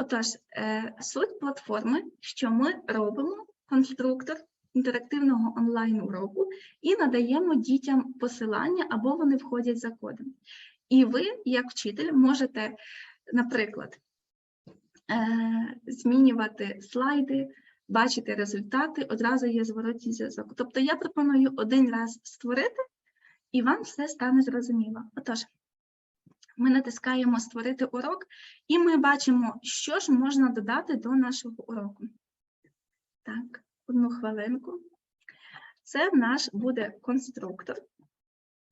Отож, е, суть платформи, що ми робимо конструктор інтерактивного онлайн уроку і надаємо дітям посилання або вони входять за кодом. І ви, як вчитель, можете, наприклад, е, змінювати слайди, бачити результати, одразу є зворотній зв'язок. Тобто я пропоную один раз створити, і вам все стане зрозуміло. Отож, ми натискаємо Створити урок, і ми бачимо, що ж можна додати до нашого уроку. Так, одну хвилинку. Це наш буде конструктор.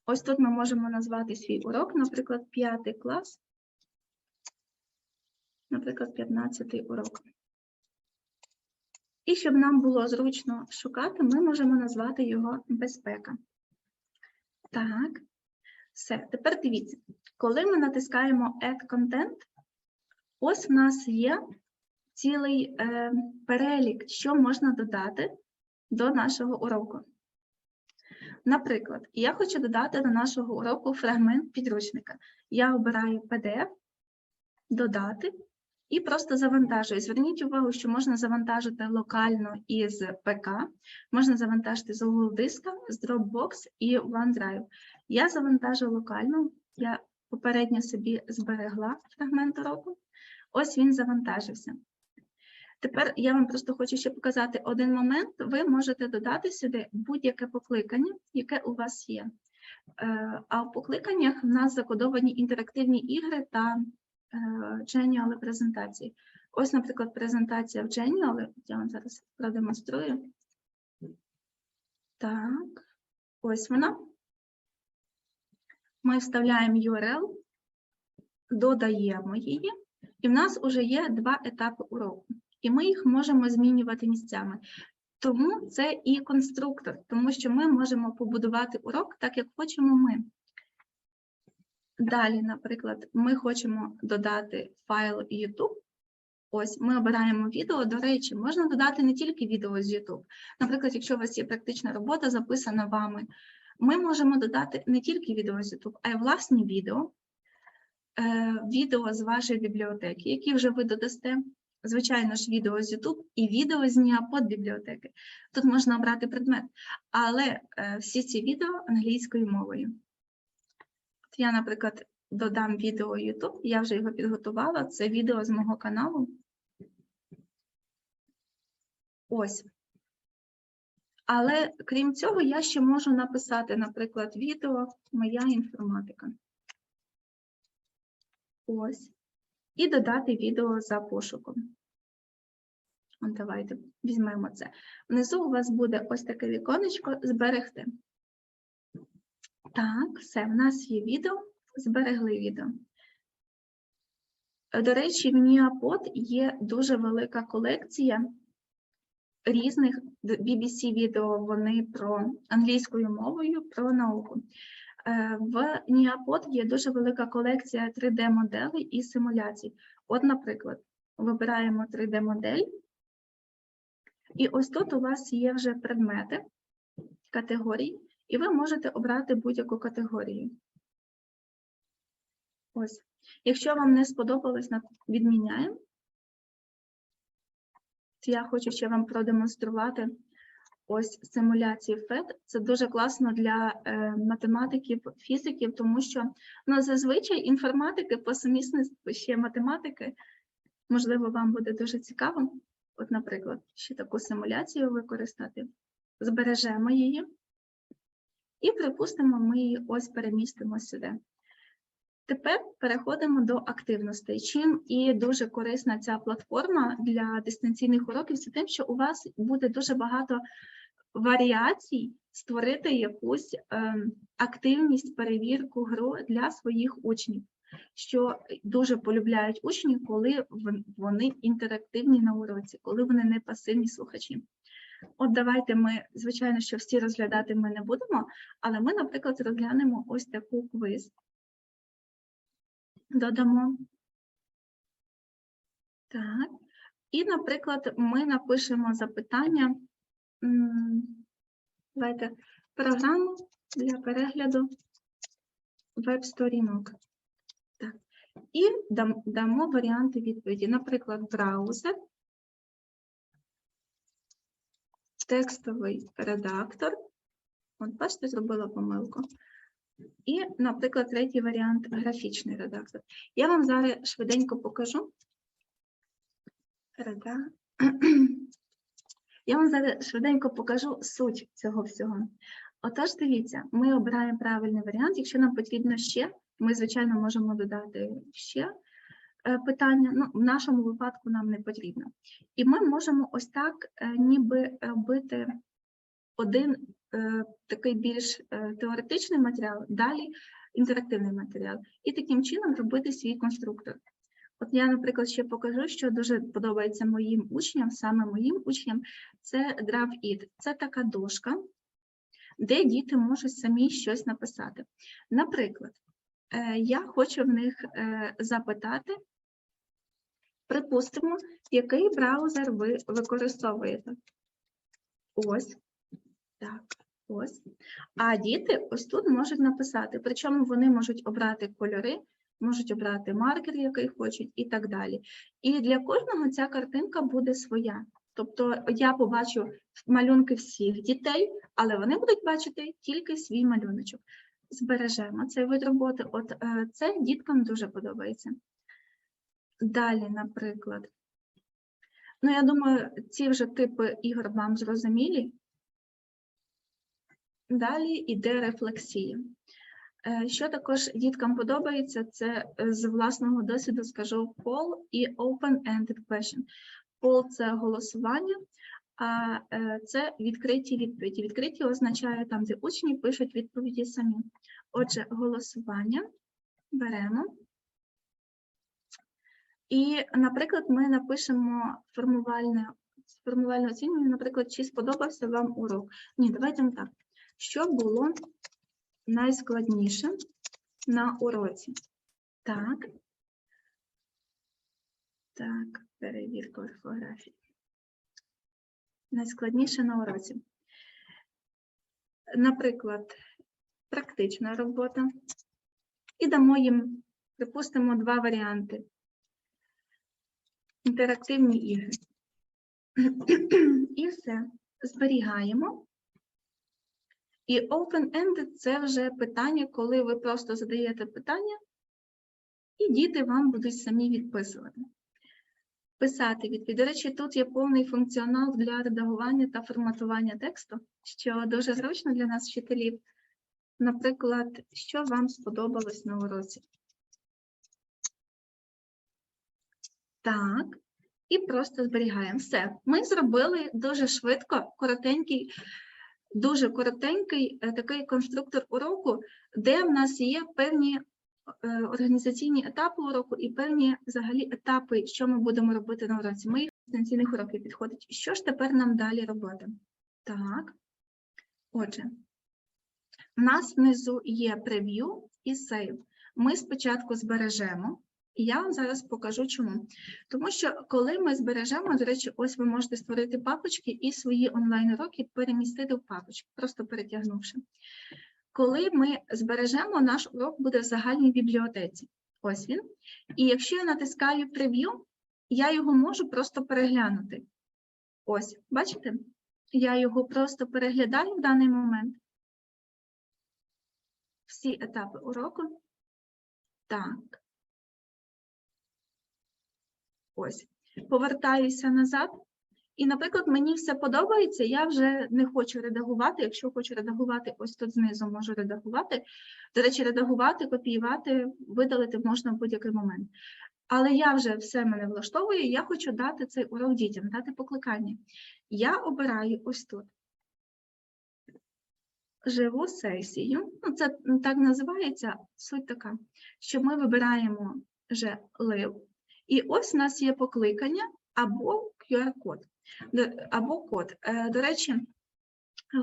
Ось тут ми можемо назвати свій урок, наприклад, п'ятий клас, наприклад, 15 урок. І щоб нам було зручно шукати, ми можемо назвати його безпека. Так, все. Тепер дивіться, коли ми натискаємо Add Content, ось в нас є цілий е, перелік, що можна додати до нашого уроку. Наприклад, я хочу додати до нашого уроку фрагмент підручника. Я обираю PDF, додати і просто завантажую. Зверніть увагу, що можна завантажити локально із ПК, можна завантажити з Google диска, з Dropbox і OneDrive. Я завантажу локально, я попередньо собі зберегла фрагмент уроку. Ось він завантажився. Тепер я вам просто хочу ще показати один момент. Ви можете додати сюди будь-яке покликання, яке у вас є. Е, А в покликаннях в нас закодовані інтерактивні ігри та Genial презентації. Ось, наприклад, презентація в Genial, я вам зараз продемонструю. Так, ось вона. Ми вставляємо URL, додаємо її, і в нас вже є два етапи уроку і ми їх можемо змінювати місцями. Тому це і конструктор, тому що ми можемо побудувати урок так, як хочемо ми. Далі, наприклад, ми хочемо додати файл YouTube. Ось ми обираємо відео. До речі, можна додати не тільки відео з YouTube. Наприклад, якщо у вас є практична робота, записана вами, ми можемо додати не тільки відео з YouTube, а й власні відео, е, відео з вашої бібліотеки, які вже ви додасте звичайно ж, відео з YouTube і відео з Ніапод бібліотеки. Тут можна обрати предмет, але е, всі ці відео англійською мовою. Я, наприклад, додам відео YouTube, я вже його підготувала, це відео з мого каналу. Ось. Але крім цього, я ще можу написати, наприклад, відео Моя інформатика. Ось і додати відео за пошуком. Давайте візьмемо це. Внизу у вас буде ось таке віконечко зберегти. Так, все, в нас є відео, зберегли відео. До речі, в Ніапод є дуже велика колекція різних BBC-відео, вони про англійською мовою, про науку. Е, в Ніапод є дуже велика колекція 3D-моделей і симуляцій. От, наприклад, вибираємо 3D-модель, і ось тут у вас є вже предмети категорії, і ви можете обрати будь-яку категорію. Ось. Якщо вам не сподобалось, відміняємо. Я хочу ще вам продемонструвати ось симуляції FED. Це дуже класно для е, математиків, фізиків, тому що ну, зазвичай інформатики по сумісництву ще математики, можливо, вам буде дуже цікаво. От, наприклад, ще таку симуляцію використати. Збережемо її. І, припустимо, ми її ось перемістимо сюди. Тепер переходимо до активностей. Чим і дуже корисна ця платформа для дистанційних уроків, це тим, що у вас буде дуже багато варіацій створити якусь е, активність, перевірку гру для своїх учнів, що дуже полюбляють учні, коли вони інтерактивні на уроці, коли вони не пасивні слухачі. От давайте ми, звичайно, що всі розглядати ми не будемо, але ми, наприклад, розглянемо ось таку квиз. Додамо. Так. І, наприклад, ми напишемо запитання Давайте програму для перегляду веб-сторінок. І дамо варіанти відповіді. Наприклад, браузер, текстовий редактор. От, бачите, зробила помилку. І, наприклад, третій варіант графічний редактор. Я вам зараз швиденько покажу. Я вам зараз швиденько покажу суть цього всього. Отож, дивіться, ми обираємо правильний варіант. Якщо нам потрібно ще, ми, звичайно, можемо додати ще питання. Ну, в нашому випадку нам не потрібно. І ми можемо ось так, е, ніби робити один е, такий більш е, теоретичний матеріал, далі інтерактивний матеріал, і таким чином робити свій конструктор. От я, наприклад, ще покажу, що дуже подобається моїм учням, саме моїм учням, це DraftIt. Це така дошка, де діти можуть самі щось написати. Наприклад, е, я хочу в них е, запитати, припустимо, який браузер ви використовуєте. Ось. Так, ось. А діти ось тут можуть написати, причому вони можуть обрати кольори, можуть обрати маркер, який хочуть, і так далі. І для кожного ця картинка буде своя. Тобто я побачу малюнки всіх дітей, але вони будуть бачити тільки свій малюночок. Збережемо цей вид роботи. От е, це діткам дуже подобається. Далі, наприклад. Ну, я думаю, ці вже типи ігор вам зрозумілі. Далі йде рефлексія. Е, Що також діткам подобається, це е, з власного досвіду скажу poll і open-ended question. Poll – це голосування, а е, це відкриті відповіді. Відкриті означає там, де учні пишуть відповіді самі. Отже, голосування беремо. І, наприклад, ми напишемо формувальне, формувальне оцінювання, наприклад, чи сподобався вам урок. Ні, давайте так. Що було найскладніше на уроці? Так. Так, перевірка орфографії. Найскладніше на уроці. Наприклад, практична робота. І дамо їм, припустимо, два варіанти. Інтерактивні ігри. І все. Зберігаємо. І open-ended – це вже питання, коли ви просто задаєте питання, і діти вам будуть самі відписувати. Писати відповідь. До речі, тут є повний функціонал для редагування та форматування тексту, що дуже зручно для нас, вчителів. Наприклад, що вам сподобалось на уроці? Так, і просто зберігаємо. Все. Ми зробили дуже швидко, коротенький, дуже коротенький е, такий конструктор уроку, де в нас є певні е, організаційні етапи уроку і певні взагалі етапи, що ми будемо робити на уроці. Ми їх дистанційних уроків підходить. Що ж тепер нам далі робити? Так. Отже, у нас внизу є прев'ю і сейв. Ми спочатку збережемо. І я вам зараз покажу чому. Тому що коли ми збережемо, до речі, ось ви можете створити папочки і свої онлайн-уроки перемістити в папочку, просто перетягнувши. Коли ми збережемо, наш урок буде в загальній бібліотеці. Ось він. І якщо я натискаю прев'ю, я його можу просто переглянути. Ось, бачите? Я його просто переглядаю в даний момент. Всі етапи уроку. Так. Ось, повертаюся назад. І, наприклад, мені все подобається, я вже не хочу редагувати. Якщо хочу редагувати, ось тут знизу можу редагувати. До речі, редагувати, копіювати, видалити можна в будь-який момент. Але я вже все мене влаштовує, я хочу дати цей урок дітям, дати покликання. Я обираю ось тут. Живу сесію. Ну, це так називається суть така, що ми вибираємо вже лив. І ось у нас є покликання або QR-код, або код. Е, До речі,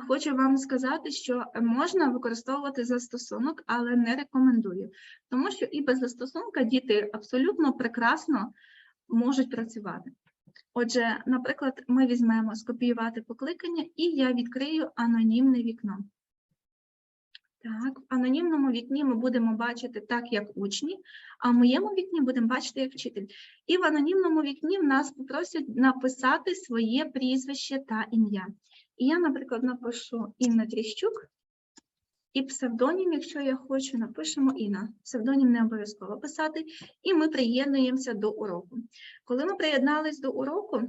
хочу вам сказати, що можна використовувати застосунок, але не рекомендую, тому що і без застосунка діти абсолютно прекрасно можуть працювати. Отже, наприклад, ми візьмемо скопіювати покликання, і я відкрию анонімне вікно. Так, в анонімному вікні ми будемо бачити так, як учні, а в моєму вікні будемо бачити як вчитель. І в анонімному вікні в нас попросять написати своє прізвище та ім'я. І я, наприклад, напишу Інна Тріщук, і псевдонім, якщо я хочу, напишемо Інна. Псевдонім не обов'язково писати, і ми приєднуємося до уроку. Коли ми приєднались до уроку,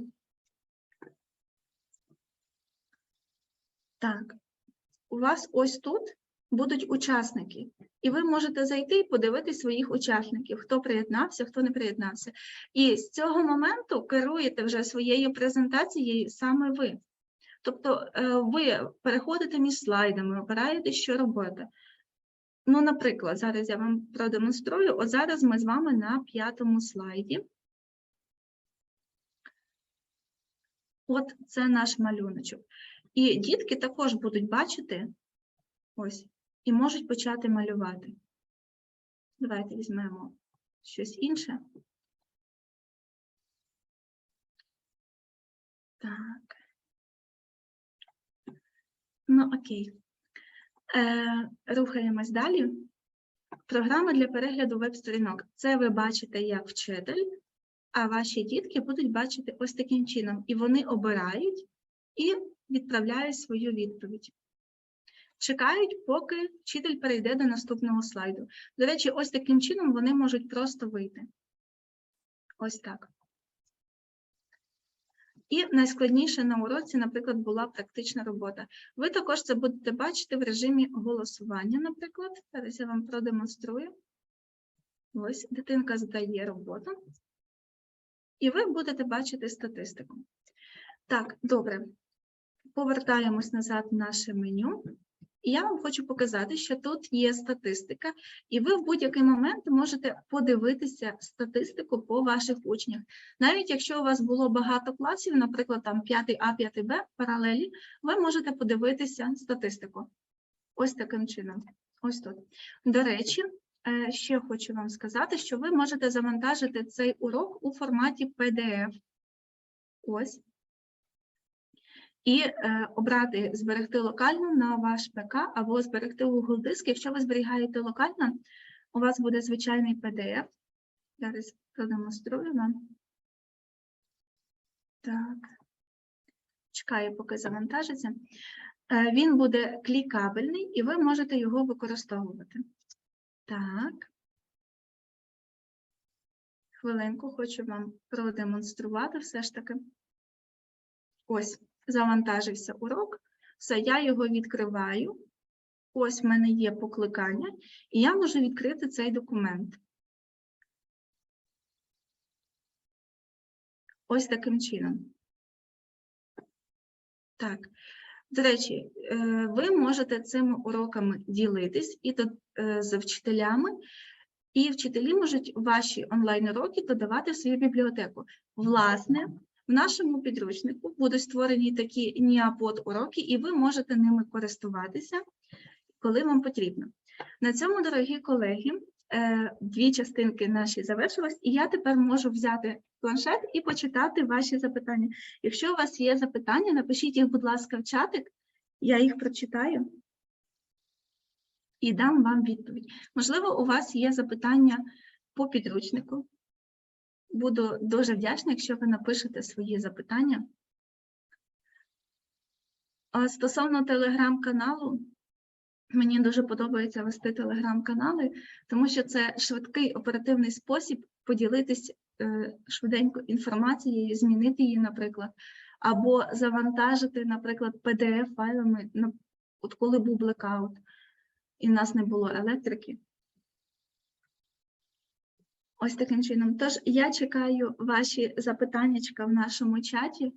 так, у вас ось тут будуть учасники, і ви можете зайти і подивитись своїх учасників, хто приєднався, хто не приєднався. І з цього моменту керуєте вже своєю презентацією саме ви. Тобто е, ви переходите між слайдами, обираєте, що робити. Ну, наприклад, зараз я вам продемонструю. От зараз ми з вами на п'ятому слайді. От це наш малюночок. І дітки також будуть бачити ось і можуть почати малювати. Давайте візьмемо щось інше. Так. Ну, окей. Е, рухаємось далі. Програма для перегляду веб-сторінок. Це ви бачите як вчитель, а ваші дітки будуть бачити ось таким чином. І вони обирають і відправляють свою відповідь. Чекають, поки вчитель перейде до наступного слайду. До речі, ось таким чином вони можуть просто вийти. Ось так. І найскладніше на уроці, наприклад, була практична робота. Ви також це будете бачити в режимі голосування, наприклад. Зараз я вам продемонструю. Ось дитинка здає роботу. І ви будете бачити статистику. Так, добре. Повертаємось назад в наше меню. І я вам хочу показати, що тут є статистика, і ви в будь-який момент можете подивитися статистику по ваших учнях. Навіть якщо у вас було багато класів, наприклад, там 5А, 5Б паралелі, ви можете подивитися статистику. Ось таким чином. Ось тут. До речі, е, ще хочу вам сказати, що ви можете завантажити цей урок у форматі PDF. Ось і е, обрати зберегти локально на ваш ПК або зберегти Google диск. Якщо ви зберігаєте локально, у вас буде звичайний PDF. Зараз продемонструю вам. Так, чекаю, поки завантажиться. Е, він буде клікабельний, і ви можете його використовувати. Так. Хвилинку хочу вам продемонструвати все ж таки. Ось завантажився урок, все, я його відкриваю. Ось в мене є покликання, і я можу відкрити цей документ. Ось таким чином. Так, до речі, е, ви можете цими уроками ділитись і е, з вчителями, і вчителі можуть ваші онлайн-уроки додавати в свою бібліотеку. Власне, в нашому підручнику будуть створені такі ніапод уроки, і ви можете ними користуватися, коли вам потрібно. На цьому, дорогі колеги, е, дві частинки наші завершились, і я тепер можу взяти планшет і почитати ваші запитання. Якщо у вас є запитання, напишіть їх, будь ласка, в чатик, я їх прочитаю і дам вам відповідь. Можливо, у вас є запитання по підручнику. Буду дуже вдячна, якщо ви напишете свої запитання. Стосовно телеграм-каналу, мені дуже подобається вести телеграм-канали, тому що це швидкий оперативний спосіб поділитись е, швиденько інформацією, змінити її, наприклад, або завантажити, наприклад, PDF-файлами, от коли був блекаут, і в нас не було електрики. Ось таким чином. Тож я чекаю ваші запитання в нашому чаті.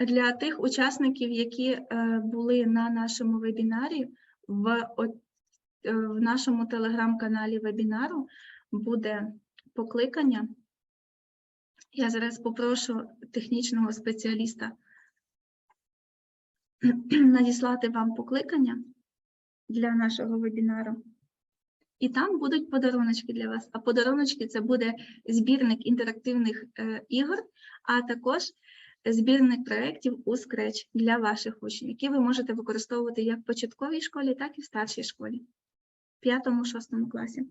Для тих учасників, які е, були на нашому вебінарі, в, е, в нашому телеграм-каналі вебінару буде покликання. Я зараз попрошу технічного спеціаліста надіслати вам покликання для нашого вебінару. і там будуть подаруночки для вас. А подаруночки це буде збірник інтерактивних е, ігор, а також збірник проєктів у Scratch для ваших учнів, які ви можете використовувати як в початковій школі, так і в старшій школі, в п'ятому-шостому класі.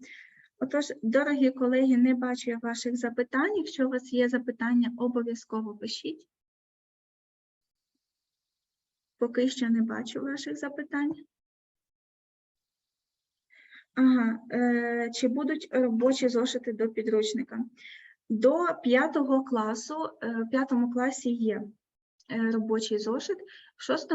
Отож, дорогі колеги, не бачу я ваших запитань. Якщо у вас є запитання, обов'язково пишіть. Поки що не бачу ваших запитань. Ага, е, чи будуть робочі зошити до підручника? До п'ятого класу, е, в п'ятому класі є е, робочий зошит, в шостому